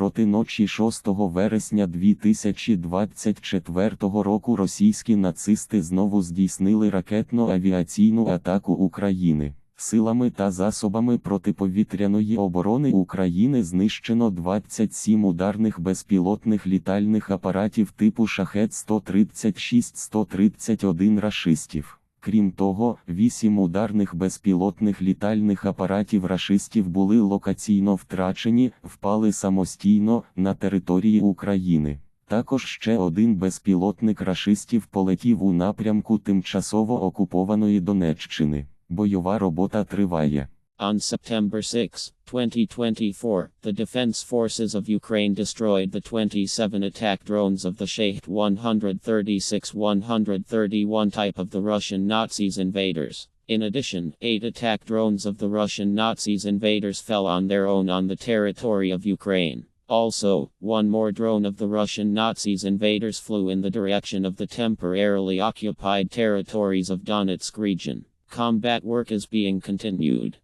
Проти ночі 6 вересня 2024 року російські нацисти знову здійснили ракетно-авіаційну атаку України. Силами та засобами протиповітряної оборони України знищено 27 ударних безпілотних літальних апаратів типу шахет 136-131 рашистів. Крім того, вісім ударних безпілотних літальних апаратів рашистів були локаційно втрачені, впали самостійно на території України. Також ще один безпілотник рашистів полетів у напрямку тимчасово окупованої Донеччини. Бойова робота триває. On September 6, 2024, the Defense Forces of Ukraine destroyed the 27 attack drones of the Shahed 136-131 type of the Russian Nazis invaders. In addition, eight attack drones of the Russian Nazis invaders fell on their own on the territory of Ukraine. Also, one more drone of the Russian Nazis invaders flew in the direction of the temporarily occupied territories of Donetsk region. Combat work is being continued.